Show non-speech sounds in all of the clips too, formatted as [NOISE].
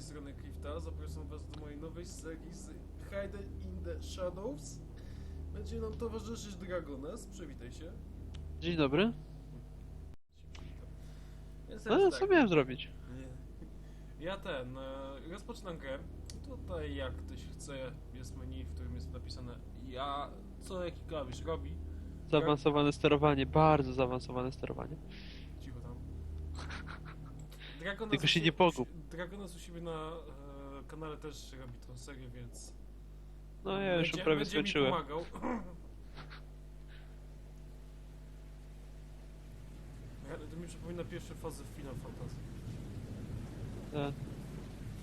tej strony Clifta. Zapraszam Was do mojej nowej serii z Hidden in the Shadows. Będzie nam towarzyszyć Dragonas. Przywitaj się. Dzień dobry. Więc No, co tak. miałem zrobić? Nie. Ja ten, e, rozpoczynam grę. Tutaj jak ktoś chce, jest menu, w którym jest napisane ja, co jaki klawisz robi. Zaawansowane sterowanie, bardzo zaawansowane sterowanie. Dragonas Tylko się nie pogub. Dragonas u siebie na e, kanale też robi tą serię, więc... No ja już będzie, prawie będzie skończyłem. mi pomagał. Ale to mi przypomina pierwsze fazy Final Fantasy. Tak.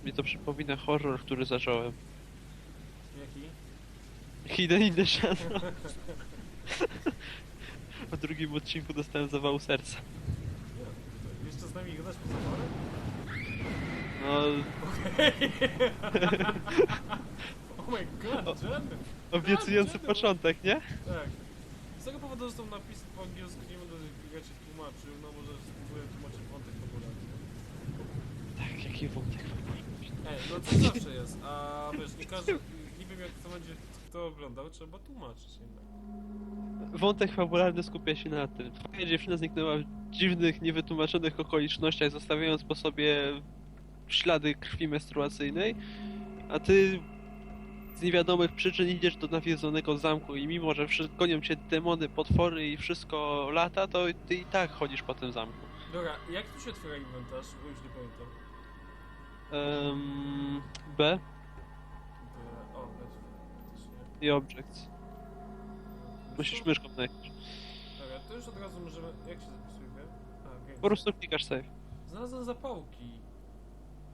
Mi to przypomina horror, który zacząłem. Jaki? Hidden in the Shadow. [LAUGHS] W drugim odcinku dostałem zawału serca. Nie, to jeszcze z nami grać po zaporę? No, [LAUGHS] Oh my god, Jen! obiecujący początek, nie? Tak. Z tego powodu, że są napisy po angielsku, nie będę ich tłumaczył, no może spróbuję tłumaczyć wątek fabularny. Tak, jaki wątek Ej, no to zawsze jest, a wiesz, nie każdy, nie wiem jak to będzie kto oglądał, trzeba tłumaczyć jednak. Wątek fabularny skupia się na tym. Twoja dziewczyna zniknęła w dziwnych, niewytłumaczonych okolicznościach, zostawiając po sobie ślady krwi menstruacyjnej, a ty z niewiadomych przyczyn idziesz do nawiedzonego zamku i mimo, że gonią cię demony, potwory i wszystko lata, to ty i tak chodzisz po tym zamku. Dobra, jak tu się otwiera inwentarz, bo już nie pamiętam. Um, B To, o, weź, faktycznie. i Objects. Musisz myszką najpierw. Dobra, to już od razu możemy, jak się zapisuje grę? A, game. Po prostu klikasz save. Znalazłem zapałki.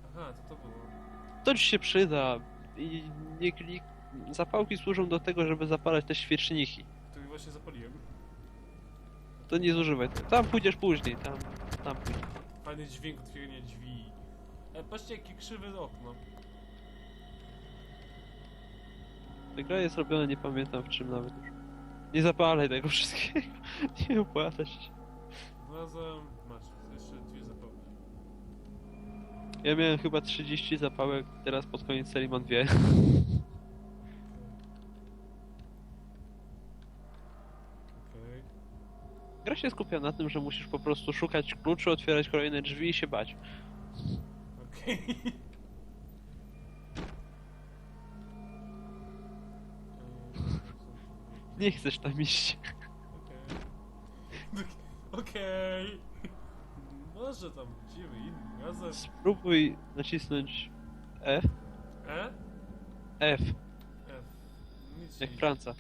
Aha, to to było. To ci się przyda i nie klik... Zapałki służą do tego, żeby zapalać te świeczniki. Który właśnie zapaliłem. To nie zużywaj. Tam pójdziesz później, tam, tam pójdziesz. Fajny dźwięk otwierania drzwi. E, patrzcie jakie krzywe okno. Ta gra jest robiona, nie pamiętam w czym nawet już. Nie zapalaj tego wszystkiego. [LAUGHS] Nie opłacać się. Znalazłem... Masz, jeszcze dwie zapałki. Ja miałem chyba 30 zapałek, teraz pod koniec serii mam dwie. Okej. Gra się skupia na tym, że musisz po prostu szukać kluczy, otwierać kolejne drzwi i się bać. Okej. [LAUGHS] Nie chcesz tam iść. Okej. [LAUGHS] Okej. Może tam idziemy innym razem. Spróbuj nacisnąć F. E? F, F. Nic jak nie Franca.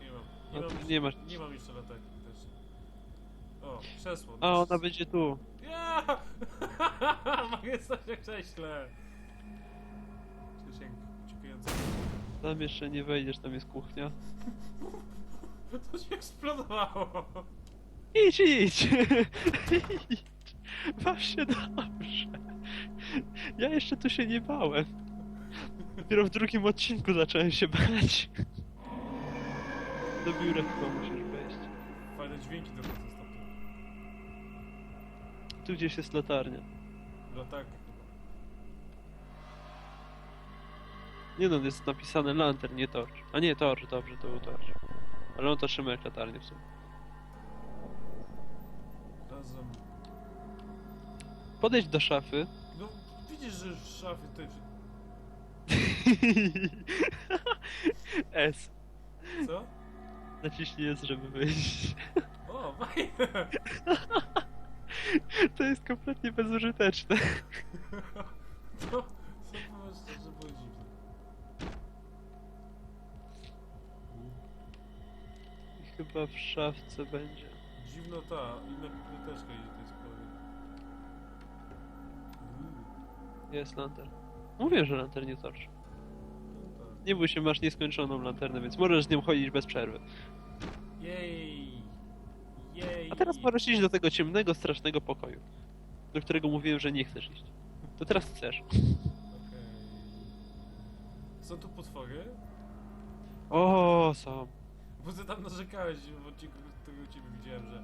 Nie mam. Nie, No, mam, nie masz. nie mam jeszcze latarki też. O, krzesło. A, ona będzie tu. Ja! [LAUGHS] Na krześle. Tam jeszcze nie wejdziesz, tam jest kuchnia. [LAUGHS] To się eksplodowało. Idź, idź! [LAUGHS] idź! Baw się dobrze. Ja jeszcze tu się nie bałem. Dopiero w drugim odcinku zacząłem się bać. Do biura chyba musisz wejść. Fajne dźwięki dochodzą stamtąd. Tu gdzieś jest latarnia. Latarka chyba. Nie no, jest napisane lantern, nie torch. A nie, torch, dobrze, to był torch. Ale on to trzyma jak latarnię w sumie. Razem. Podejdź do szafy. No, widzisz, że w szafie tutaj... [LAUGHS] przy- S. Co? Naciśnij S, żeby wyjść. O, fajne! [LAUGHS] To jest kompletnie bezużyteczne. [LAUGHS] To, chyba w szafce będzie. Dziwno ta, inna biblioteczka idzie tej sprawie. Jest lantern. Mówię, że lantern nie torch. No tak. Nie bój się, masz nieskończoną lanternę, więc możesz z nią chodzić bez przerwy. Jej! Jej! A teraz możesz iść do tego ciemnego, strasznego pokoju, do którego mówiłem, że nie chcesz iść. To teraz chcesz. Okej. Są tu potwory? O, są. Bo ty tam narzekałeś w odcinku, którego u ciebie widziałem, że...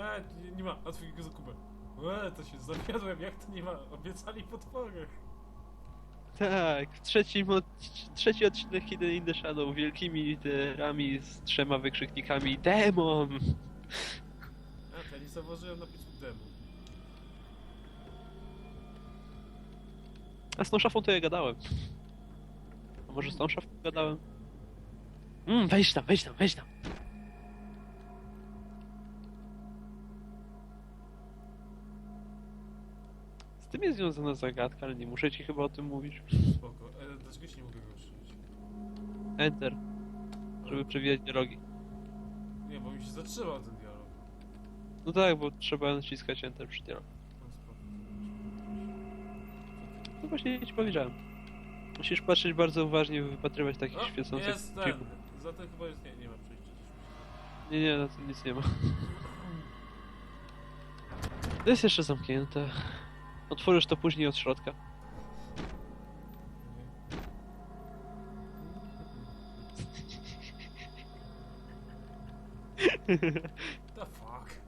Eee, nie- nie ma, otwórz go zakupę. Łe, to się zawiodłem, jak to nie ma? Obiecali potwory. Tak, trzeci, mod... trzeci odcinek Hidden in the Shadow, wielkimi literami z trzema wykrzyknikami Demon! A, to ja nie zauważyłem napisu demo. A z tą szafą to ja gadałem. A może z tą szafą gadałem? Mm, wejdź tam, wejdź tam, wejdź tam. Z tym jest związana zagadka, ale nie muszę ci chyba o tym mówić. Spoko. E, dlaczego się nie mogę ruszyć? Enter, żeby przewijać dialogi. Nie, bo mi się zatrzymał ten dialog. No tak, bo trzeba naciskać Enter przy dialogu. No spoko. No właśnie ci powiedziałem. Musisz patrzeć bardzo uważnie, wypatrywać takich O, świecących jest ten. filmów. Za to chyba jest... Nie, nie ma przejścia. Nie, nie, na tym nic nie ma. To jest jeszcze zamknięte. Otworzysz to później od środka. The fuck?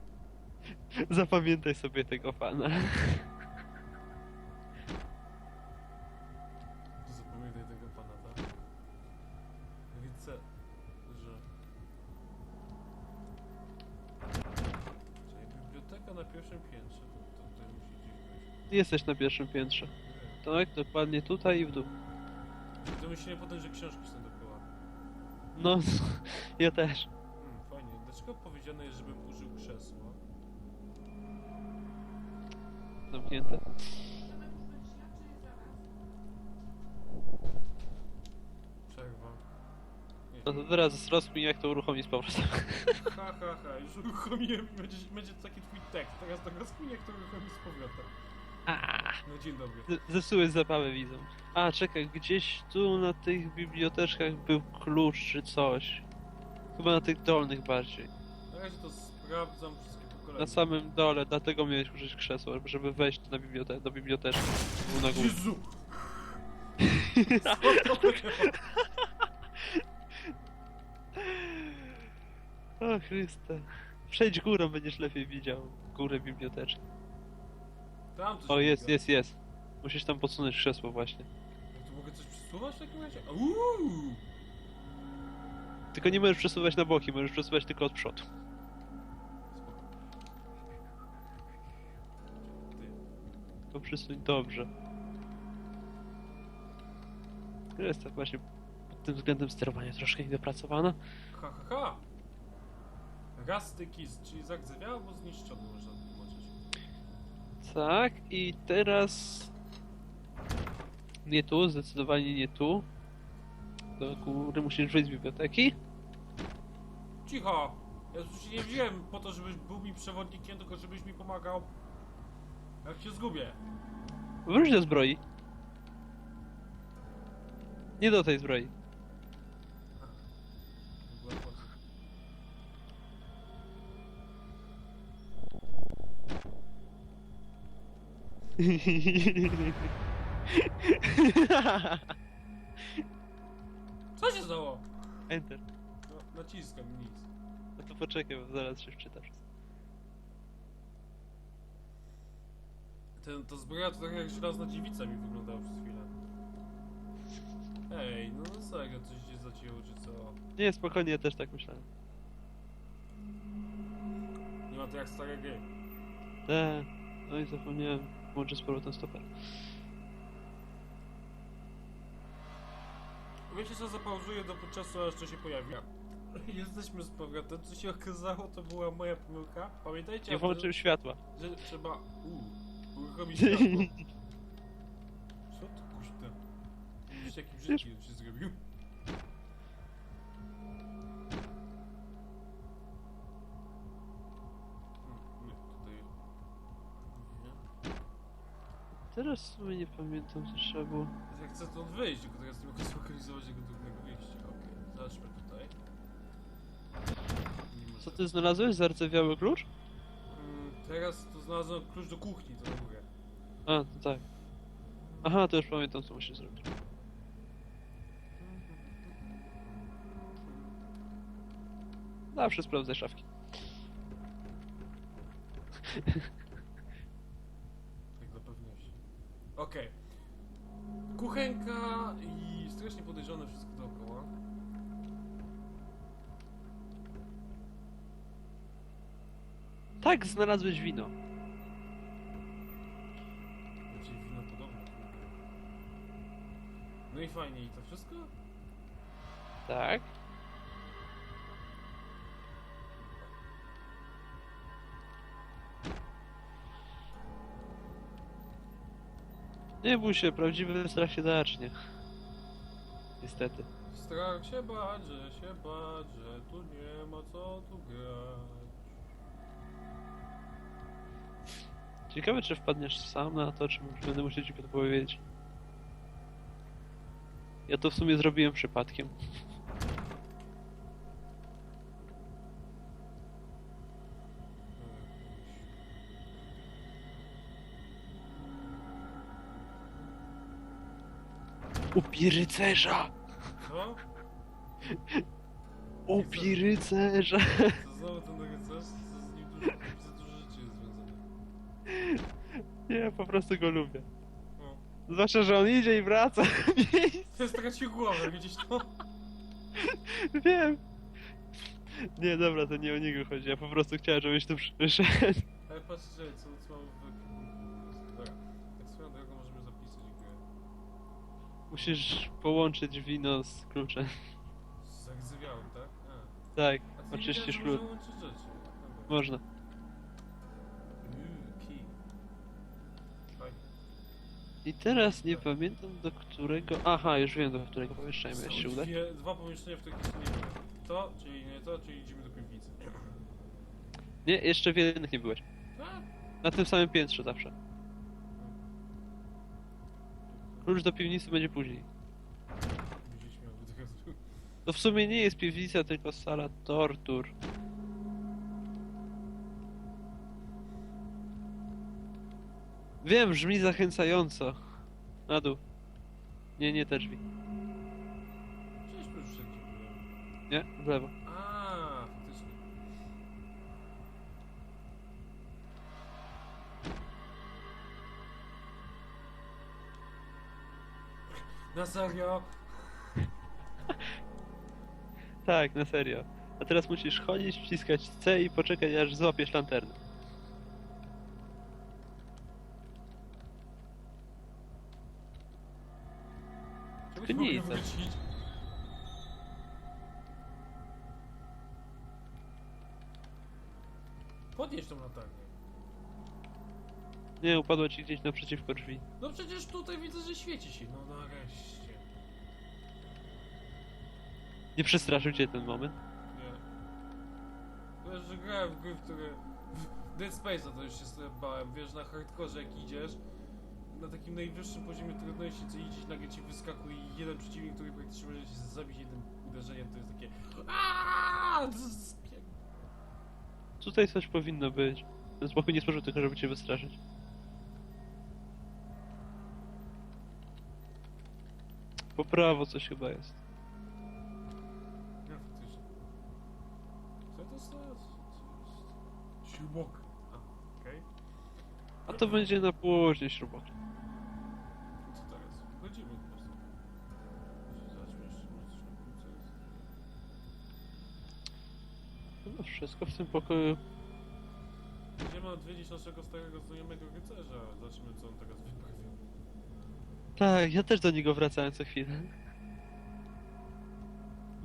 [LAUGHS] Zapamiętaj sobie tego pana. Jesteś na pierwszym piętrze. Tak, dokładnie tutaj i w dół. To myślę potem, że książki są dookoła. No, [LAUGHS] ja też. Hmm, fajnie. Dlaczego powiedziane jest, żebym użył krzesła? Zamknięte. Przerwa. Nie. No to teraz rozkmin jak to uruchomić z powrotem. Ha, ha, ha, [LAUGHS] już uruchomiłem będzie, będzie taki twój tekst. Teraz to rozkminię, jak to uruchomić z powrotem. No dzień dobry. Z- Zepsułeś zabawę widzą. A, czekaj, gdzieś tu na tych biblioteczkach był klucz czy coś. Chyba na tych dolnych bardziej. Na razie to sprawdzam wszystkie po kolei. Na samym dole, dlatego miałeś użyć krzesła, żeby wejść na bibliote do biblioteczki. Był na górze. Jezu! Co to było? O Chryste. Przejdź górą, będziesz lepiej widział. Górę biblioteczki. Tam coś O, jest, jest, jest. Musisz tam podsunąć krzesło właśnie. No to mogę coś przesuwać w takim razie? Uuu! Tylko nie możesz przesuwać na boki, możesz przesuwać tylko od przodu. To przesuń dobrze. Jest tak właśnie pod tym względem sterowania troszkę niedopracowana. Ha, ha, ha! Rusty Kiss, czyli zagzewiał albo zniszczony, można. Tak, i teraz... Nie tu, zdecydowanie nie tu. Do góry musisz wyjść z biblioteki. Cicho! Ja tu się nie wziąłem po to, żebyś był mi przewodnikiem, tylko żebyś mi pomagał. Jak się zgubię. Wróć do zbroi. Nie do tej zbroi. Co się stało? Enter. No, naciskam nic. No to poczekaj, bo zaraz się wczytasz. Ten, to zbroja to tak jak żelazna dziewica mi wyglądała przez chwilę. Ej, no no serio, coś się zacięło czy co? Nie, spokojnie, ja też tak myślałem. Nie ma to jak stare gry. Tak. No i zapomniałem. Włączę z powrotem stoper. Wiecie co, zapauzuję do czasu, aż to się pojawi. Jesteśmy z powrotem, co się okazało, to była moja pomyłka. Pamiętajcie, Nie włączył światła. że trzeba... Uuu, uruchomić [LAUGHS] światło. Co to kuźne? Widzisz jaki brzydki się zrobił? Teraz w sumie nie pamiętam, co trzeba było. Ja chcę stąd wyjść, tylko teraz nie mogę zlokalizować jego drugego wyjścia. Okej, zobaczmy tutaj. Nie Co ty znalazłeś? Zardzewiały klucz? Mm, Teraz to znalazłem klucz do kuchni, to na górę. A, to tak. Aha, to już pamiętam, co musisz zrobić. Zawsze sprawdzaj szafki. [LAUGHS] Okej. Kuchenka i strasznie podejrzane wszystko dookoła. Tak, znalazłeś wino. Będzie wino podobne. No i fajnie, i to wszystko? Tak. Nie bój się, prawdziwy strach się zacznie. Niestety. Strach się bać, że się bać, że tu nie ma co tu grać. Ciekawe, czy wpadniesz sam na to, czy będę musiał ci podpowiedzieć. Ja to w sumie zrobiłem przypadkiem. Ubij rycerza! Co? Ubij rycerza! Co znowu ten rycerz? Co z nim dużo, za dużo rzeczy jest związanych. Nie, po prostu go lubię. O. Zwłaszcza, że on idzie i wraca. Ty stracił głowę, widzisz to? [LAUGHS] Wiem. Nie, dobra, to nie o niego chodzi. Ja po prostu chciałem, żebyś tu przyszedł. Ale patrzcie, co, co mam w... Musisz połączyć wino z kluczem. Zagzywiałem, tak? A. Tak, A ty oczyścisz wiedziałeś, klucz. można rzeczy. Dobra. Fajnie. I teraz nie pamiętam do którego... Aha, już wiem do którego pomieszczenia Są miałeś się udać. dwie, dwa pomieszczenia, w których jest nie. To, czyli nie to, czyli idziemy do piwnicy. Nie, jeszcze w jednych nie byłeś. Tak? Na tym samym piętrze zawsze. Klucz do piwnicy będzie później. Będzie śmiał, bo teraz... To w sumie nie jest piwnica, tylko sala tortur. Wiem, brzmi zachęcająco. Na dół. Nie, nie te drzwi. Przecież już wszędzie byłem. Nie, w lewo. Na serio? [LAUGHS] Tak, na serio. A teraz musisz chodzić, wciskać C i poczekać aż złapiesz lanternę. To mogę wrócić? Nie, upadła ci gdzieś naprzeciwko drzwi. No przecież tutaj widzę, że świeci się. No nareszcie. Nie przestraszył cię ten moment? Nie. Wiesz, że grałem w gry, w które... W Dead Space'a to już się sobie bałem. Wiesz, na hardkorze jak idziesz, na takim najwyższym poziomie trudności, co idziesz, nagle ci wyskakuje jeden przeciwnik, który praktycznie może się zabić jednym uderzeniem, to jest takie... Aaaa! Tutaj coś powinno być. Ten spokój nie służył tylko, żeby cię wystraszyć. Po prawo coś chyba jest. Faktycznie. Co to jest? Jest? Śrubok. A, okej. A to będzie na później śrubok. Co teraz? Wchodzimy po prostu. Zobaczmy jeszcze, może coś na górce jest. No wszystko w tym pokoju. Idziemy odwiedzić naszego starego znajomego rycerza. Zobaczymy, co on teraz wyprawia. Tak, ja też do niego wracałem co chwilę.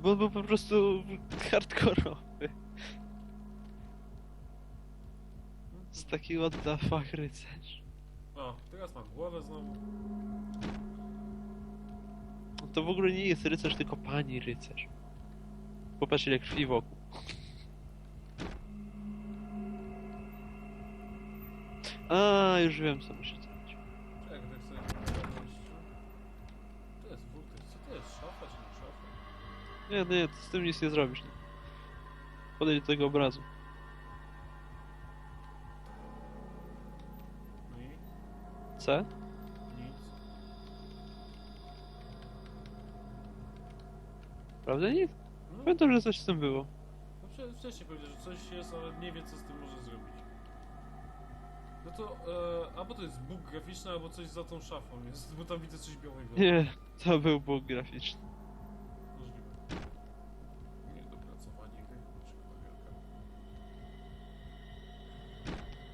Bo on był po prostu hardkorowy. Z taki what the fuck rycerz. O, teraz mam głowę znowu. No To w ogóle nie jest rycerz, tylko pani rycerz. Popatrz ile krwi wokół. A, już wiem co muszę Nie, nie, z tym nic nie zrobisz. Nie. Podejdź do tego obrazu. No i? C? Nic. Prawda nic? No, Pamiętam, że coś z tym było. no wcze- wcześniej powiedział, że coś jest, ale nie wie, co z tym może zrobić. No to, e, albo to jest bóg graficzny, albo coś za tą szafą jest, bo tam widzę coś białego. Nie, to był bóg graficzny.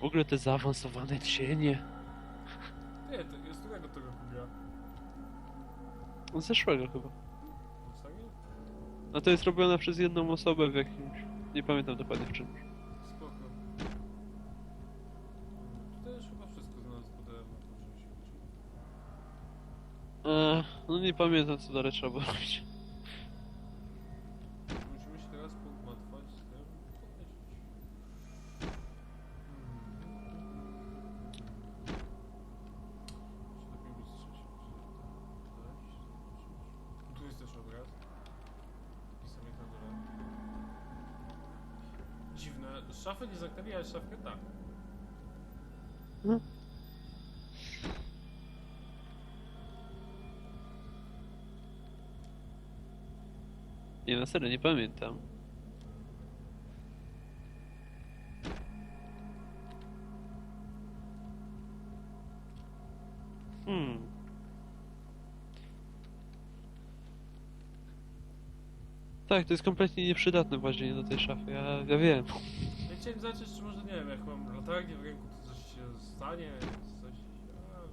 W ogóle te zaawansowane cienie. Nie, to jest którego to roku gra? Z zeszłego chyba. No to jest robione przez jedną osobę w jakimś... Nie pamiętam dokładnie w czym. Spoko. Chyba wszystko znalazł. Eee, no nie pamiętam co dalej trzeba było robić. Szafę nie zamknęli, ale szafkę tak. Nie, na serio, nie pamiętam. Hmm. Tak, to jest kompletnie nieprzydatne włazienie do tej szafy, ja, ja wiem. Chciałem zobaczyć, czy może, nie wiem, jak mam latarnię w ręku, to coś się stanie, coś...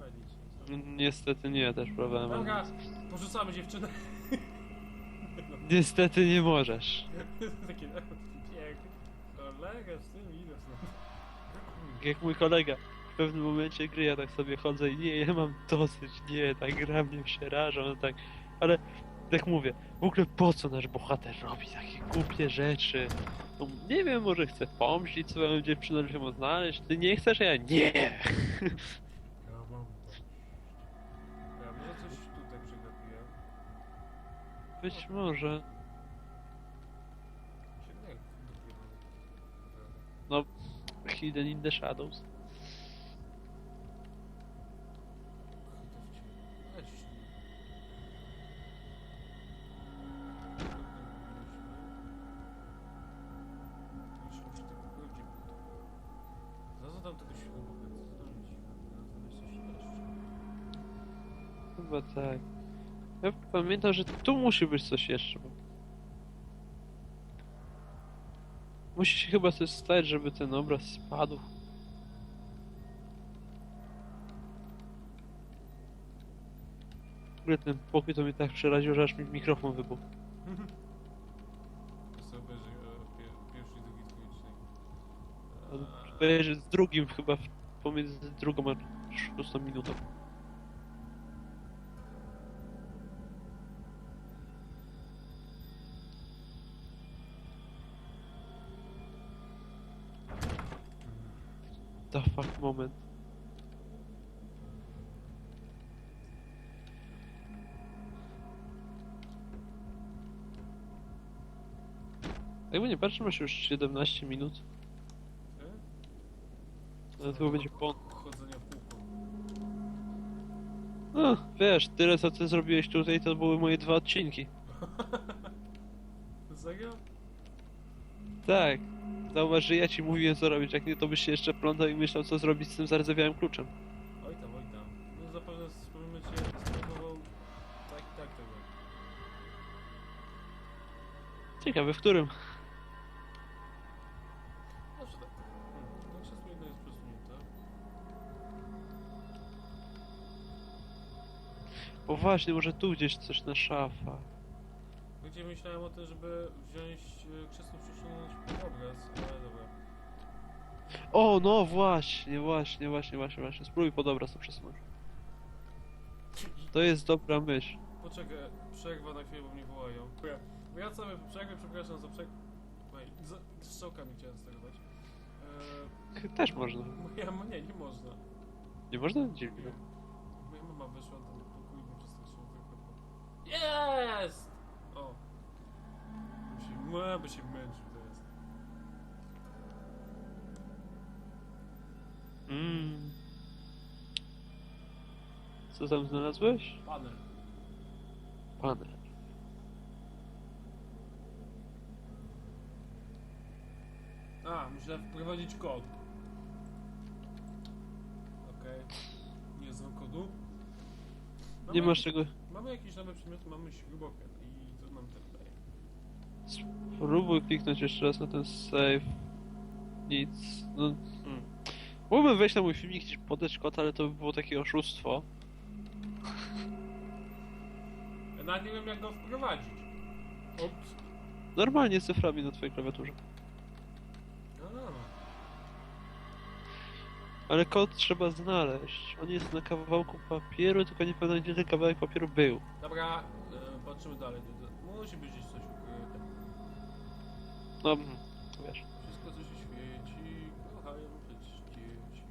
Ale nic. nic. Niestety nie, też ale Dobra, porzucamy dziewczynę. [LAUGHS] Niestety nie możesz. [LAUGHS] Takie, kolega z tym idę stąd. Jak mój kolega w pewnym momencie gry, ja tak sobie chodzę i nie, ja mam dosyć, nie, ta gra mnie przeraża, no tak, ale tak mówię, w ogóle po co nasz bohater robi takie głupie rzeczy? No, nie wiem, może chce pomścić swoją dziewczynę, żeby ją znaleźć, ty nie chcesz, a ja nie! Ja mam Ja może coś tutaj przegapiłem. Być może, nie dopiero. no, Hidden in the Shadows. Zadam tego światła, zdążyć. Chyba tak. Ja pamiętam, że tu musi być coś jeszcze. Musi się chyba coś stać, żeby ten obraz spadł. W ogóle ten pokój to mnie tak przeraził, że aż mi mikrofon wybuchł. [LAUGHS] To sobie obejrzy e, pie- pierwszy i drugi trójecznik. Jest z drugim chyba, pomiędzy drugą a szóstą minutą. The fuck moment. Jakby nie patrzę, masz już 17 minut. Ale to będzie po... Chodzenia w kółko. No, wiesz, tyle co ty zrobiłeś tutaj, to były moje dwa odcinki. [LAUGHS] Serio? Tak. Zauważ, że ja ci mówiłem co robić, jak nie to byś się jeszcze plątał i myślał co zrobić z tym zardzewiałym kluczem. Oj tam, oj tam. No zapewne pewnym momencie spróbował tak i tak tego. Ciekawe, w którym? Właśnie, może tu gdzieś coś na szafa. Gdzie myślałem o tym, żeby wziąć e, krzesło przesunąć pod obraz, ale dobra. O, no właśnie, właśnie, właśnie, właśnie, właśnie. Spróbuj pod obraz to przesunąć. To jest dobra myśl. Poczekaj, przerwa na chwilę, bo mnie wołają. Dobra, Wracamy po przerwie, przepraszam za przerwę. Oj, za strzałkami chciałem sterować. Eee, Też można. [LAUGHS] moja ma... nie, nie można. Nie można? Dziwne. Moja mama wyszła do pokoju i mnie przestraszyła trochę. bo- Jest! O! Bo się, no, by się męczył teraz. Mm. Co tam znalazłeś? Panel. Panel. A, muszę wprowadzić kod. samochodu. Mamy Nie masz czego... Mamy jakieś nowe przedmioty, mamy śrubokręt i co nam to daje? Spróbuj kliknąć jeszcze raz na ten save. Nic. No... Hmm. Mógłbym wejść na mój filmik i podać kod, ale to by było takie oszustwo. Ja nawet nie wiem jak go wprowadzić. Ops. Normalnie z cyframi na twojej klawiaturze. No, no, no. Ale kod trzeba znaleźć. On jest na kawałku papieru, tylko nie pamiętam gdzie ten kawałek papieru był. Dobra, e, patrzymy dalej. Musi być gdzieś coś ukryte. No, mm, wiesz. Wszystko co się świeci, kochają przecież dzieci.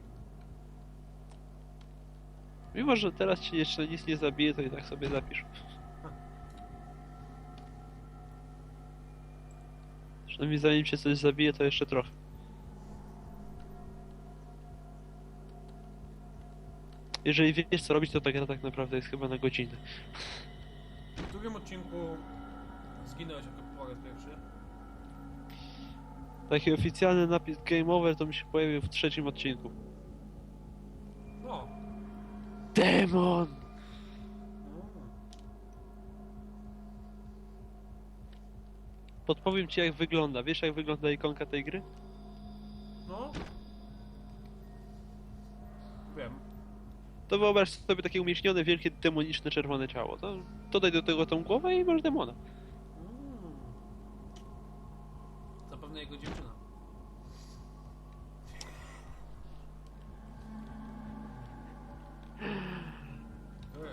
Mimo, że teraz ci jeszcze nic nie zabije, to i tak sobie zapisz. [LAUGHS] Przynajmniej zanim cię coś zabije, to jeszcze trochę. Jeżeli wiesz co robić, to ta gra tak naprawdę jest chyba na godzinę. W którym odcinku zginąłeś jako po raz pierwszy? Taki oficjalny napis Game Over to mi się pojawił w trzecim odcinku. No. Demon! Mm. Podpowiem ci jak wygląda. Wiesz jak wygląda ikonka tej gry? No. Wiem. To wyobraź sobie takie umieśnione, wielkie, demoniczne, czerwone ciało. To dodaj do tego tą głowę i masz demona. Mm. Zapewne jego dziewczyna.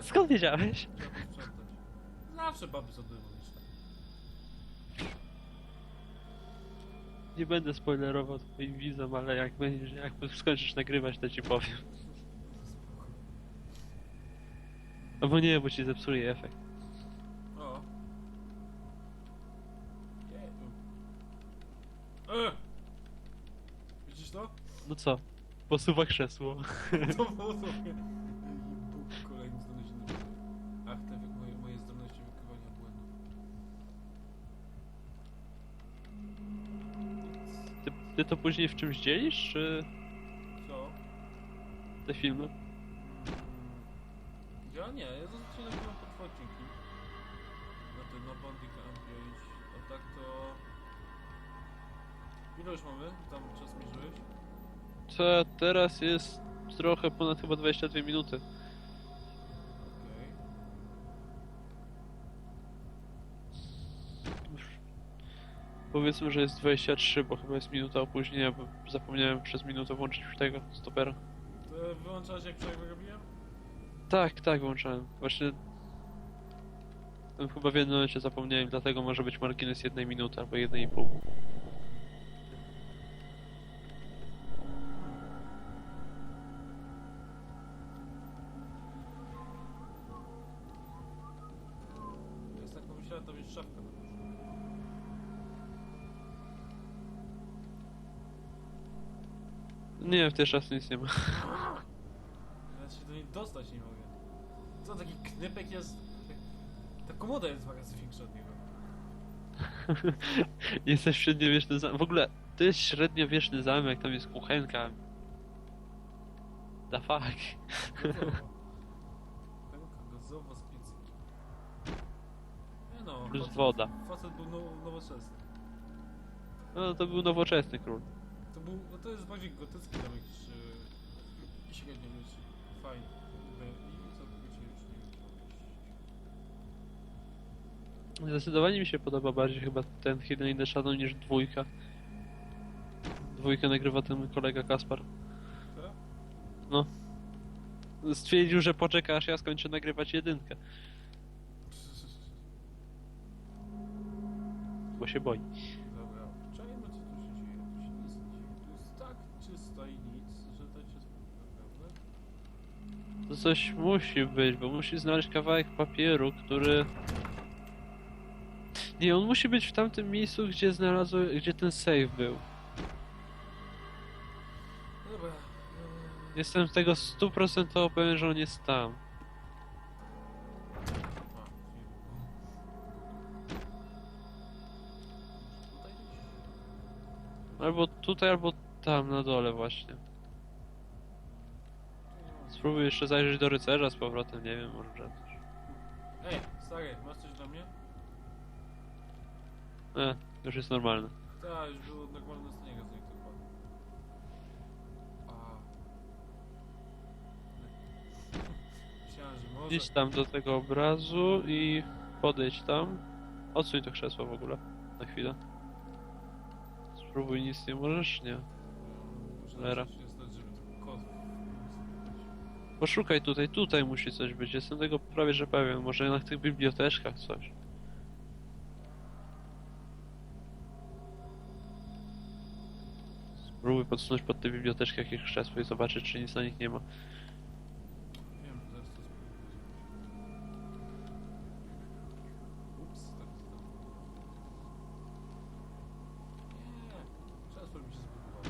[LAUGHS] Skąd wiedziałeś? Zawsze baby są demoniczne. Nie będę spoilerował twoim widzom, ale jak będziesz, jak skończysz nagrywać, to ci powiem. Albo nie, bo ci zepsuje efekt. O. Nie. E! Widzisz to? No co? Posuwa krzesło. [LAUGHS] To było to. Kolejny Ach, te wy- moje, moje zdolności wykrywania błędów. Ty, ty to później w czymś dzielisz, czy Co? te filmy? Nie, ja zazwyczaj nagrywam po dwa odcinki. Na ten, na Bandit M5. A tak to... Ile już mamy? Tam czas mierzyłeś? Co teraz jest trochę ponad chyba 22 minuty. Okej. Powiedzmy, że jest 23, bo chyba jest minuta opóźnienia, bo zapomniałem przez minutę włączyć tego stopera. To wyłączałeś jak przerwę robiłem? Tak, tak, włączałem. Właśnie... Tam chyba w jednym momencie zapomniałem, dlatego może być margines jednej minuty albo jednej i pół. Tak pomyślałem, to jest szafka. Nie, w tej szafce nic nie ma. [LAUGHS] Ja się do niej dostać nie mogę. Co, taki knypek jest... Ta komoda jest razy większa od niego. [LAUGHS] Jesteś średniowieczny zamek. W ogóle, to jest średniowieczny zamek, tam jest kuchenka. The fuck. Pęka gazowa z piecyki. Nie no, Plus facet- woda. Facet był now, nowoczesny. No, to był nowoczesny król. To był, no to jest bardziej gotycki zamek niż yy, średniowieczny. Fajny. Jakby I całkowicie już nie wiem, co powiedzieć. Zdecydowanie mi się podoba bardziej chyba ten Hidden in the Shadow niż dwójka. Dwójkę nagrywa ten kolega Kaspar. No. Stwierdził, że poczeka aż ja skończę nagrywać jedynkę, bo się boi. Dobra, co tu się dzieje. Tu się nic nie dzieje. Tu jest tak czysto i nic, że? To coś musi być, bo musi znaleźć kawałek papieru, który... Nie, on musi być w tamtym miejscu, gdzie znalazł, gdzie ten save był. Dobra. Eee, Jestem tego stuprocentowo pewien, że on jest tam. Albo tutaj, albo tam na dole właśnie. Spróbuj jeszcze zajrzeć do rycerza z powrotem, nie wiem, może że... Ej, stary, masz coś dla mnie? E, już jest normalne. Tak, już było normalne stanie gazonik chyba. A. Myślałem, że może... Idź tam do tego obrazu i podejdź tam. Odsuń to krzesło w ogóle. Na chwilę. Spróbuj, nic nie możesz? Nie. Cholera. się stać, żeby tu kot... Poszukaj tutaj, tutaj musi coś być. Jestem tego prawie że pewien. Może na tych biblioteczkach coś. Spróbuj podsunąć pod te biblioteczki jakieś krzesło i zobaczyć, czy nic na nich nie ma. Wiem, zaraz to spróbuję. Ups, tak. Nie, krzesło mi się zbudowało.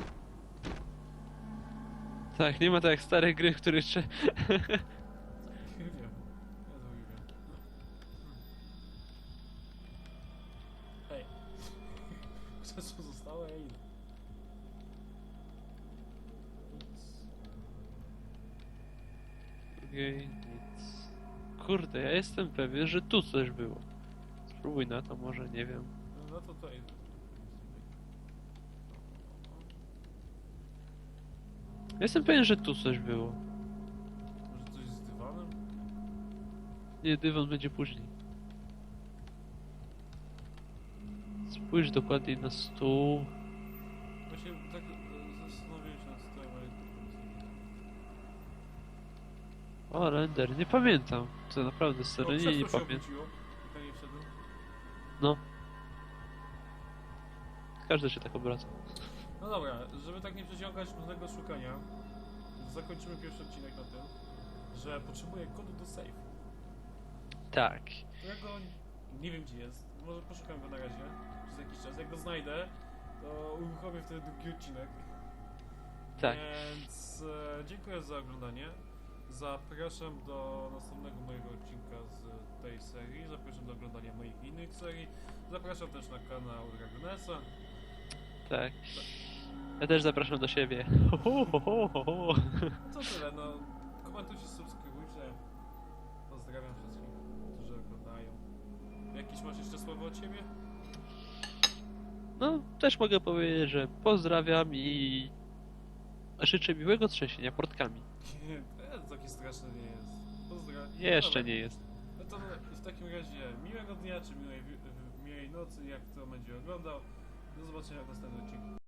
Tak, nie ma tak jak stare gry, w których trze... [LAUGHS] Nie wiem. Ja to nie wiem. Hej. Krzesło zostało, ej. Nic. Nic. Kurde, ja jestem pewien, że tu coś było. Spróbuj na to, może, nie wiem. No to tutaj. Jestem pewien, że tu coś było. Może coś z dywanem? Nie, dywan będzie później. Spójrz dokładniej na stół. O, render, nie pamiętam. To naprawdę serio, nie, nie pamiętam. No. Każdy się tak obraca. No dobra, żeby tak nie przeciągać nudnego szukania, zakończymy pierwszy odcinek na tym, że potrzebuję kodu do safe, Tak. którego nie wiem gdzie jest. Może poszukam go na razie przez jakiś czas. Jak go znajdę, to uruchomię wtedy drugi odcinek. Tak. Więc e, dziękuję za oglądanie. Zapraszam do następnego mojego odcinka z tej serii. Zapraszam do oglądania moich innych serii. Zapraszam też na kanał Dragonesa. Tak. Ja też zapraszam do siebie. Ho, ho, ho, ho. To tyle, no. Komentujcie, subskrybujcie. Pozdrawiam wszystkich, którzy oglądają. Jakieś masz jeszcze słowo od ciebie? No, też mogę powiedzieć, że pozdrawiam i życzę miłego trzęsienia portkami. [LAUGHS] Straszne nie jest. Pozdrawiam. Jeszcze nie jest. No to w takim razie miłego dnia, czy miłej, miłej nocy, jak to będzie oglądał. Do zobaczenia w następnym odcinku.